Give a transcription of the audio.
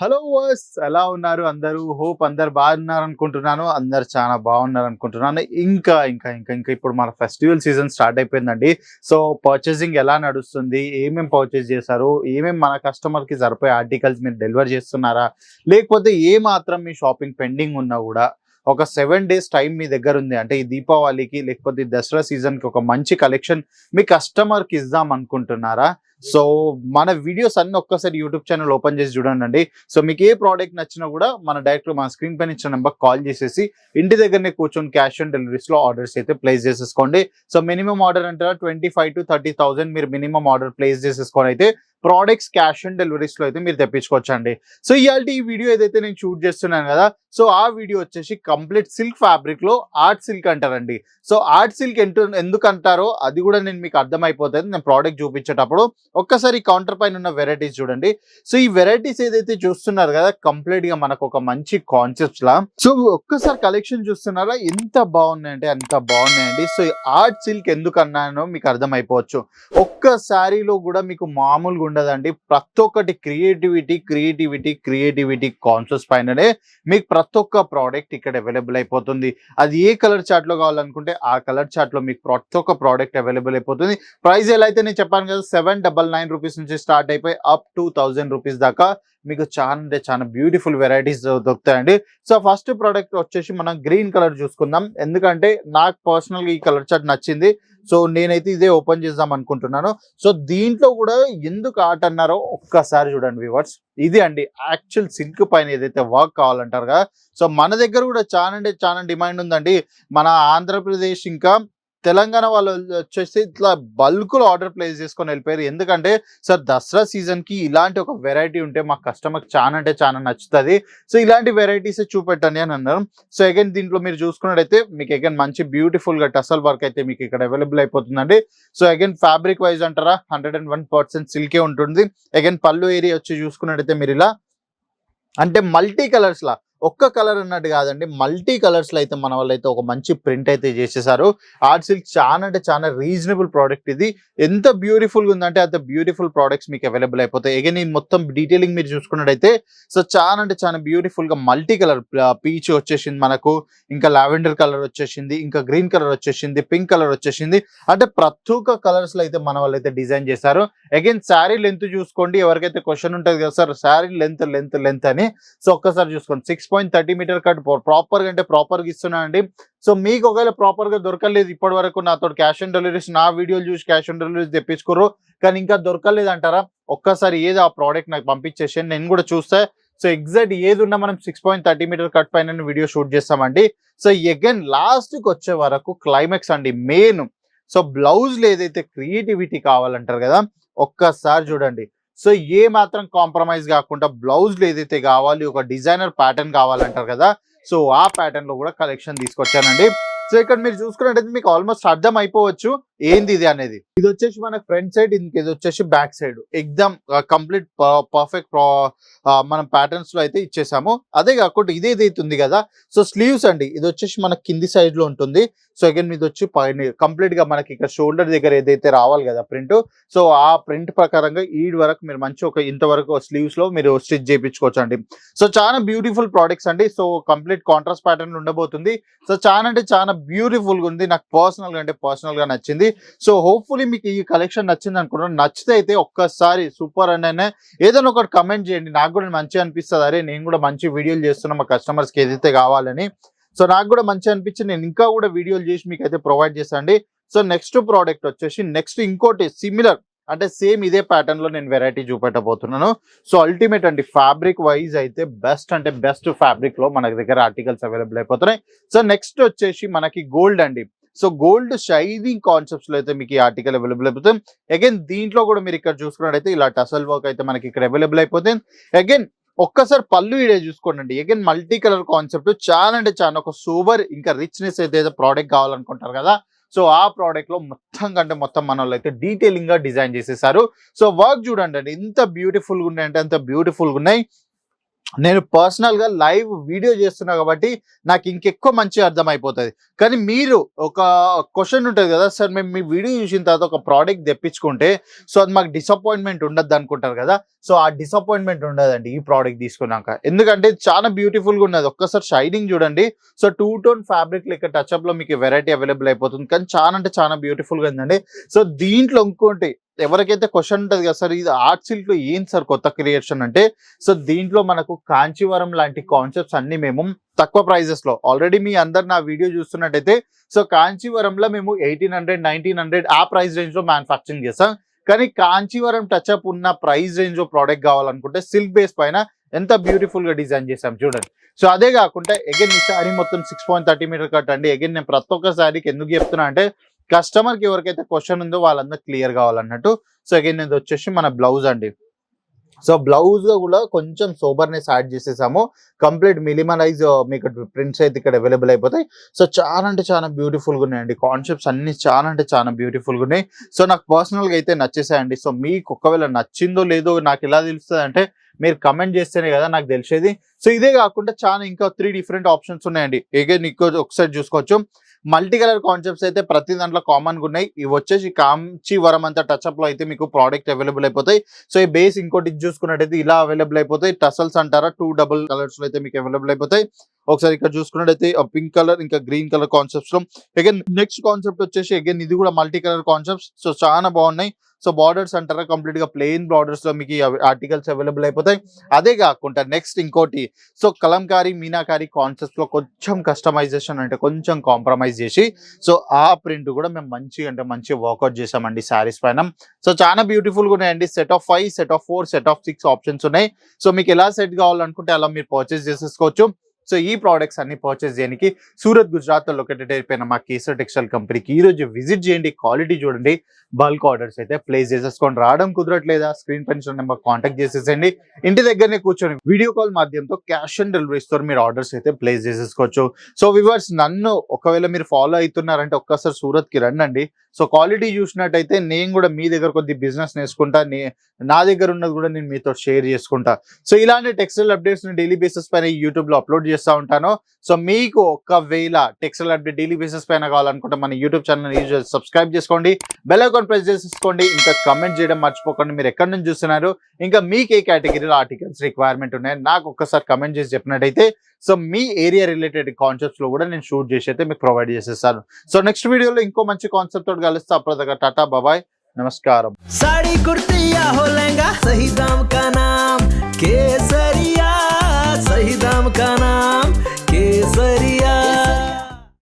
Hello verse ఎలా ఉన్నారు అందరూ? హోప్ అందరు బాగున్నారు అనుకుంటున్నాను అందరు చాలా బాగున్నారు అనుకుంటున్నాను ఇంకా ఇంకా ఇంకా ఇంకా ఇప్పుడు మన ఫెస్టివల్ సీజన్ స్టార్ట్ అయిపోయిందండి. సో పర్చేసింగ్ ఎలా నడుస్తుంది? ఏమేమి పర్చేస్ చేశారు? ఏమేమి మన కస్టమర్కి సరిపోయే ఆర్టికల్స్ మీరు డెలివర్ చేస్తున్నారా? లేకపోతే ఏ మాత్రం మీ షాపింగ్ పెండింగ్ ఉన్నా కూడా ఒక సెవెన్ డేస్ టైం మీ దగ్గర ఉంది. అంటే ఈ దీపావళికి లేకపోతే ఈ దసరా సీజన్కి ఒక మంచి కలెక్షన్ మీ కస్టమర్కి ఇద్దాం అనుకుంటున్నారా సో మన వీడియోస్ అన్ని ఒక్కసారి యూట్యూబ్ ఛానల్ ఓపెన్ చేసి చూడండి సో మీకు ఏ ప్రోడక్ట్ నచ్చినా కూడా మన డైరెక్ట్ మన స్క్రీన్ పైన ఇచ్చిన నెంబర్ కాల్ చేసేసి ఇంటి దగ్గరనే కూర్చొని క్యాష్ ఆన్ డెలివరీస్లో ఆర్డర్స్ అయితే ప్లేస్ చేసేసుకోండి. సో మినిమం ఆర్డర్ అంటారా? Twenty five to thirty thousand మీరు మినిమం ఆర్డర్ ప్లేస్ చేసేసుకొని అయితే ప్రోడక్ట్స్ క్యాష్ ఆన్ డెలివరీస్లో అయితే మీరు తెప్పించుకోవచ్చండి. సో ఇవాళ ఈ వీడియో ఏదైతే నేను షూట్ చేస్తున్నాను కదా సో ఆ వీడియో వచ్చేసి కంప్లీట్ సిల్క్ ఫ్యాబ్రిక్లో ఆర్ట్ సిల్క్ అంటారండి. సో ఆర్ట్ సిల్క్ ఎంటు ఎందుకు అంటారో అది కూడా నేను మీకు అర్థమైపోతుంది. నేను ప్రోడక్ట్ చూపించేటప్పుడు ఒక్కసారి కౌంటర్ పైన ఉన్న వెరైటీస్ చూడండి. సో ఈ వెరైటీస్ ఏదైతే చూస్తున్నారు కదా కంప్లీట్గా మనకు ఒక మంచి కాన్సెప్ట్స్ లా. సో ఒక్కసారి కలెక్షన్ చూస్తున్నారా? ఎంత బాగున్నాయంటే అంత బాగున్నాయండి. సో ఆర్ట్ సిల్క్ ఎందుకు అన్నానో మీకు అర్థమైపోవచ్చు. ఒక్క శారీలో కూడా మీకు మామూలుగా ఉండదండి. ప్రతి ఒక్కటి క్రియేటివిటీ క్రియేటివిటీ క్రియేటివిటీ కాన్సెప్ట్స్ పైననే మీకు ప్రతి ఒక్క ప్రోడక్ట్ ఇక్కడ అవైలబుల్ అయిపోతుంది. అది ఏ కలర్ చాట్లో కావాలనుకుంటే ఆ కలర్ చార్ట్లో మీకు ప్రతి ఒక్క ప్రోడక్ట్ అవైలబుల్ అయిపోతుంది. ప్రైస్ ఎలా అయితే నేను చెప్పాను కదా సెవెన్ డబల్ నైన్ రూపీస్ నుంచి స్టార్ట్ అయిపోయి అప్ టూ థౌజండ్ రూపీస్ దాకా మీకు చాలా అంటే చాలా బ్యూటిఫుల్ వెరైటీస్ దొరుకుతాయండి. సో ఫస్ట్ ప్రోడక్ట్ వచ్చేసి మనం గ్రీన్ కలర్ చూసుకుందాం. ఎందుకంటే నాకు పర్సనల్గా ఈ కలర్ చార్ట్ నచ్చింది. సో నేనైతే ఇదే ఓపెన్ చేద్దాం అనుకుంటున్నాను. సో దీంట్లో కూడా ఎందుకు ఆర్ట్ అన్నారో ఒక్కసారి చూడండి వివర్స్ ఇది అండి యాక్చువల్ సిల్క్ పైన ఏదైతే వర్క్ కావాలంటారు కదా. సో మన దగ్గర కూడా చాలా అంటే చాలా డిమాండ్ ఉందండి. మన ఆంధ్రప్రదేశ్ ఇంకా తెలంగాణ వాళ్ళు వచ్చేసి ఇట్లా బల్క్లో ఆర్డర్ ప్లేస్ చేసుకొని వెళ్ళిపోయారు. ఎందుకంటే సార్ దసరా సీజన్కి ఇలాంటి ఒక వెరైటీ ఉంటే మా కస్టమర్కి చాలా అంటే చాలా నచ్చుతుంది. సో ఇలాంటి వెరైటీస్ చూపెట్టండి అని అన్నారు. సో అగైన్ దీంట్లో మీరు చూసుకున్నట్టయితే మీకు అగైన్ మంచి బ్యూటిఫుల్గా టసల్ వర్క్ అయితే మీకు ఇక్కడ అవైలబుల్ అయిపోతుందండి. సో అగైన్ ఫ్యాబ్రిక్ వైజ్ అంటారా? హండ్రెడ్ అండ్ వన్ పర్సెంట్ సిల్కే ఉంటుంది. అగైన్ పళ్ళు ఏరియా వచ్చి చూసుకున్నట్టయితే మీరు ఇలా అంటే మల్టీ కలర్స్లా ఒక్క కలర్ అన్నట్టు కాదండి మల్టీ కలర్స్లో అయితే మన వాళ్ళు అయితే ఒక మంచి ప్రింట్ అయితే చేసేసారు. ఆర్ట్ సిల్క్ చాలా అంటే చాలా రీజనబుల్ ప్రోడక్ట్ ఇది. ఎంత బ్యూటిఫుల్గా ఉందంటే అంత బ్యూటిఫుల్ ప్రోడక్ట్స్ మీకు అవైలబుల్ అయిపోతాయి. ఎగన్ ఈ మొత్తం డీటెయిలింగ్ మీరు చూసుకున్నట్టయితే సో చాలా అంటే చాలా బ్యూటిఫుల్గా మల్టీ కలర్ పీచ్ వచ్చేసింది మనకు. ఇంకా లావెండర్ కలర్ వచ్చేసింది ఇంకా గ్రీన్ కలర్ వచ్చేసింది పింక్ కలర్ వచ్చేసింది. అంటే ప్రతి ఒక్క కలర్స్లో అయితే మన వాళ్ళు అయితే డిజైన్ చేశారు. అగైన్ శారీ లెంత్ చూసుకోండి. ఎవరికైతే క్వశ్చన్ ఉంటుంది కదా sir sari length length length అని. సో ఒక్కసారి చూసుకోండి. Six six point thirty metre cut ప్రాపర్గా అంటే ప్రాపర్గా ఇస్తున్నానండి సో మీకు ఒకవేళ ప్రాపర్గా దొరకలేదు ఇప్పటి వరకు నాతో క్యాష్ ఆన్ డెలివరీస్ నా వీడియోలు చూసి క్యాష్ ఆన్ డెలివరీస్ తెప్పించుకోరు కానీ ఇంకా దొరకలేదు అంటారా ఒక్కసారి ఏది ఆ ప్రోడక్ట్ నాకు పంపించేసి నేను కూడా చూస్తే. సో ఎగ్జాక్ట్ ఏది ఉన్నా మనం six point thirty metre cut పైన వీడియో షూట్ చేస్తామండి. సో అగైన్ లాస్ట్కి వచ్చే వరకు క్లైమాక్స్ అండి మెయిన్ సో బ్లౌజ్లో ఏదైతే క్రియేటివిటీ కావాలంటారు కదా ఒక్కసారి చూడండి. సో ఏ మాత్రం కాంప్రమైజ్ కాకుండా బ్లౌజ్లు ఏదైతే కావాలి ఒక డిజైనర్ ప్యాటర్న్ కావాలంటారు కదా సో ఆ ప్యాటర్న్లో కూడా కలెక్షన్ తీసుకొచ్చానండి. సో ఇక్కడ మీరు చూసుకున్నట్టయితే మీకు ఆల్మోస్ట్ అర్థం అయిపోవచ్చు ఏంది ఇది అనేది? ఇది వచ్చేసి మనకి ఫ్రంట్ సైడ్ ఇది వచ్చేసి back side. Exam complete perfect మనం ప్యాటర్న్స్లో అయితే ఇచ్చేసాము. అదే కాకుండా ఇది అయితే ఉంది కదా సో స్లీవ్స్ అండి. ఇది వచ్చేసి మనకి కింది సైడ్లో ఉంటుంది. సో అగైన్ ఇది వచ్చి పైన కంప్లీట్గా మనకి ఇక్కడ షోల్డర్ దగ్గర ఏదైతే రావాలి కదా ప్రింట్ సో ఆ ప్రింట్ ప్రకారంగా ఈ వరకు మీరు మంచి ఒక ఇంతవరకు స్లీవ్స్లో మీరు స్టిచ్ చేయించుకోవచ్చు అండి సో చాలా బ్యూటిఫుల్ ప్రోడక్ట్స్ అండి. సో కంప్లీట్ కాంట్రాస్ట్ ప్యాటర్న్ ఉండబోతుంది. సో చాలా అంటే చాలా బ్యూటిఫుల్గా ఉంది. నాకు పర్సనల్గా అంటే పర్సనల్గా నచ్చింది. సో హోప్ఫుల్లీ మీకు ఈ కలెక్షన్ నచ్చింది అనుకుంటున్నాను. నచ్చితే అయితే ఒక్కసారి సూపర్ అనే ఏదైనా ఒకటి కమెంట్ చేయండి. నాకు కూడా మంచిగా అనిపిస్తుంది. అరే నేను కూడా మంచి వీడియోలు చేస్తున్నా మా కస్టమర్స్కి ఏదైతే కావాలని. సో నాకు కూడా మంచిగా అనిపించింది నేను ఇంకా కూడా వీడియోలు చేసి మీకు అయితే ప్రొవైడ్ చేస్తాండి సో నెక్స్ట్ ప్రోడక్ట్ వచ్చేసి నెక్స్ట్ ఇంకోటి సిమిలర్ అంటే సేమ్ ఇదే ప్యాటర్న్లో నేను వెరైటీ చూపెట్టబోతున్నాను. సో అల్టిమేట్ అండి ఫ్యాబ్రిక్ వైజ్ అయితే బెస్ట్ అంటే బెస్ట్ ఫ్యాబ్రిక్లో మన దగ్గర ఆర్టికల్స్ అవైలబుల్ అయిపోతున్నాయి. సో నెక్స్ట్ వచ్చేసి మనకి గోల్డ్ అండి. సో గోల్డ్ షైనింగ్ కాన్సెప్ట్స్లో అయితే మీకు ఈ ఆర్టికల్ అవైలబుల్ అయిపోతుంది. అగైన్ దీంట్లో కూడా మీరు ఇక్కడ చూసుకున్నట్టయితే ఇలా టసల్ వర్క్ అయితే మనకి ఇక్కడ అవైలబుల్ అయిపోతుంది. అగైన్ ఒక్కసారి పళ్ళు ఇడే చూసుకోండి. అగైన్ మల్టీ కలర్ కాన్సెప్ట్ చాలా అంటే చాలా. ఒక సూపర్ ఇంకా రిచ్నెస్ అయితే ప్రోడక్ట్ కావాలనుకుంటారు కదా. సో ఆ ప్రోడక్ట్లో మొత్తం కంటే మొత్తం మన వాళ్ళు అయితే డీటెయిలింగ్గా డిజైన్ చేసేసారు. సో వర్క్ చూడండి అండి. ఎంత బ్యూటిఫుల్గా ఉన్నాయంటే అంత బ్యూటిఫుల్గా ఉన్నాయి. నేను పర్సనల్గా లైవ్ వీడియో చేస్తున్నా కాబట్టి నాకు ఇంకెక్కువ మంచి అర్థమైపోతుంది. కానీ మీరు ఒక క్వశ్చన్ ఉంటుంది కదా సార్ మేము మీ వీడియో చూసిన తర్వాత ఒక ప్రోడక్ట్ తెప్పించుకుంటే సో అది మాకు డిసప్పాయింట్మెంట్ ఉండద్దు అనుకుంటారు కదా సో ఆ డిసప్పాయింట్మెంట్ ఉండదండి ఈ ప్రోడక్ట్ తీసుకున్నాక. ఎందుకంటే చాలా బ్యూటిఫుల్గా ఉన్నది. ఒక్కసారి షైనింగ్ చూడండి. సో టూ టోన్ ఫ్యాబ్రిక్ లెక్క టచ్ మీకు వెరైటీ అవైలబుల్ అయిపోతుంది. కానీ చాలా అంటే చాలా బ్యూటిఫుల్గా ఉందండి. సో దీంట్లో ఇంకోటి ఎవరికైతే క్వశ్చన్ ఉంటుంది కదా సార్ ఇది ఆర్ట్ సిల్క్లో ఏం సార్ కొత్త క్రియేషన్ అంటే? సో దీంట్లో మనకు కాంచీవరం లాంటి కాన్సెప్ట్స్ అన్ని మేము తక్కువ ప్రైజెస్లో. ఆల్రెడీ మీ అందరు నా వీడియో చూస్తున్నట్టయితే సో కాంచీవరంలో మేము ఎయిటీన్ హండ్రెడ్ నైన్టీన్ హండ్రెడ్ ఆ ప్రైస్ రేంజ్లో చేస్తాం. కానీ కాంచీవరం టచ్ అప్ ఉన్న ప్రైస్ రేంజ్లో ప్రోడక్ట్ కావాలనుకుంటే సిల్క్ బేస్ పైన ఎంత బ్యూటిఫుల్గా డిజైన్ చేసాం చూడండి. సో అదే కాకుండా ఎగెన్ ఈ శారీ మొత్తం six point thirty metre cut అండి. అగైన్ నేను ప్రతి ఒక్క శారీకి ఎందుకు చెప్తున్నా అంటే కస్టమర్కి ఎవరికైతే క్వశ్చన్ ఉందో వాళ్ళందరూ క్లియర్ కావాలన్నట్టు. సో అగైన్ ఇది వచ్చేసి మన బ్లౌజ్ అండి. సో బ్లౌజ్ కూడా కొంచెం సోబర్నెస్ యాడ్ చేసేసాము. కంప్లీట్ మినిమలైజ్ మీకు ప్రింట్స్ అయితే ఇక్కడ అవైలబుల్ అయిపోతాయి. సో చాలా అంటే చాలా బ్యూటిఫుల్గా ఉన్నాయండి. కాన్సెప్ట్స్ అన్ని చాలా అంటే చాలా బ్యూటిఫుల్గా ఉన్నాయి. సో నాకు పర్సనల్గా అయితే నచ్చేసాయండి. సో మీకు ఒకవేళ నచ్చిందో లేదో నాకు ఎలా తెలుస్తుంది అంటే మీరు కమెంట్ చేస్తేనే కదా నాకు తెలిసేది. సో ఇదే కాకుండా చాలా ఇంకా త్రీ డిఫరెంట్ ఆప్షన్స్ ఉన్నాయండి. ఏగైన్ ఇంకో ఒకసారి చూసుకోవచ్చు. మల్టీ కలర్ కాన్సెప్ట్స్ అయితే ప్రతి దాంట్లో కామన్గా ఉన్నాయి. ఇవి వచ్చేసి కాంచీవరం అంతా టచ్ అప్లో అయితే మీకు ప్రోడక్ట్ అవైలబుల్ అయిపోతాయి. సో ఈ బేస్ ఇంకోటి చూసుకున్నట్టయితే ఇలా అవైలబుల్ అయిపోతాయి. టసల్స్ అంటారా టూ డబుల్ కలర్స్లో అయితే మీకు అవైలబుల్ అయిపోతాయి. ఒకసారి ఇక్కడ చూసుకున్నట్టయితే పింక్ కలర్ ఇంకా గ్రీన్ కలర్ కాన్సెప్ట్స్లో. అగైన్ నెక్స్ట్ కాన్సెప్ట్ వచ్చేసి అగైన్ ఇది కూడా మల్టీ కలర్ కాన్సెప్ట్స్ సో చాలా బాగున్నాయి. సో బార్డర్స్ అంటారా? కంప్లీట్గా ప్లెయిన్ బార్డర్స్లో మీకు ఆర్టికల్స్ అవైలబుల్ అయిపోతాయి. అదే కాకుండా నెక్స్ట్ ఇంకోటి. సో కలంకారీ మీనాకారి కాన్సెప్ట్లో కొంచెం కస్టమైజేషన్ అంటే కొంచెం కాంప్రమైజ్ చేసి సో ఆ ప్రింట్ కూడా మేము మంచి అంటే మంచి వర్కౌట్ చేసామండి శారీస్ పైన. సో చాలా బ్యూటిఫుల్గా ఉన్నాయండి. Set of five set of four set of six options ఉన్నాయి. సో మీకు ఎలా సెట్ కావాలనుకుంటే అలా మీరు పర్చేస్ చేసేసుకోవచ్చు. సో ఈ ప్రోడక్ట్స్ అన్ని పర్చేస్ చేయడానికి సూరత్ గుజరాత్లో లొకేటెడ్ అయిపోయిన మా కేసర్ టెక్స్టైల్ కంపెనీకి ఈ రోజు విజిట్ చేయండి. క్వాలిటీ చూడండి. బల్క్ ఆర్డర్స్ అయితే ప్లేస్ చేసేసుకోండి. రావడం కుదరట్లేదా? స్క్రీన్ పెన్షన్ నెంబర్ కాంటాక్ట్ చేసేసండి ఇంటి దగ్గరనే కూర్చొని వీడియో కాల్ మాధ్యమంతో క్యాష్ ఆన్ డెలివరీ తో మీరు ఆర్డర్స్ అయితే ప్లేస్ చేసేసుకోవచ్చు. సో వివర్స్ నన్ను ఒకవేళ మీరు ఫాలో అవుతున్నారంటే ఒక్కసారి సూరత్కి రండి సో క్వాలిటీ చూసినట్టయితే నేను కూడా మీ దగ్గర కొద్ది బిజినెస్ నేర్చుకుంటా. నా దగ్గర ఉన్నది కూడా నేను మీతో షేర్ చేసుకుంటా. సో ఇలాంటి టెక్స్టైల్ అప్డేట్స్ డైలీ బేసిస్ పైన యూట్యూబ్లో అప్లోడ్ చేస్తూ ఉంటాను. సో మీకు ఒకవేళ టెక్స్టైల్ అప్డేట్ డైలీ బేసిస్ పైన కావాలనుకుంటే మన యూట్యూబ్ ఛానల్ యూజ్ సబ్స్క్రైబ్ చేసుకోండి. బెల్ ఐకాన్ ప్రెస్ చేసుకోండి ఇంకా కమెంట్ చేయడం మర్చిపోకండి. మీరు ఎక్కడి నుంచి చూస్తున్నారు? ఇంకా మీకు ఏ కేటగిరీలో ఆర్టికల్స్ రిక్వైర్మెంట్ ఉన్నాయి నాకు ఒక్కసారి కమెంట్ చేసి చెప్పినట్టయితే సో మీ ఏరియా రిలేటెడ్ కాన్సెప్ట్స్లో కూడా నేను షూట్ చేసి అయితే మీకు ప్రొవైడ్ చేసేస్తాను. సో నెక్స్ట్ వీడియోలో ఇంకో మంచి కాన్సెప్ట్ తోటి కలుస్తా. అప్పటిదాకా టాటా బాబాయ్. నమస్కారం. సాడీ కుర్తీయా హోలంగా సహీ దామ్ కా నామ్ కేసర్ ही दाम का नाम केसरी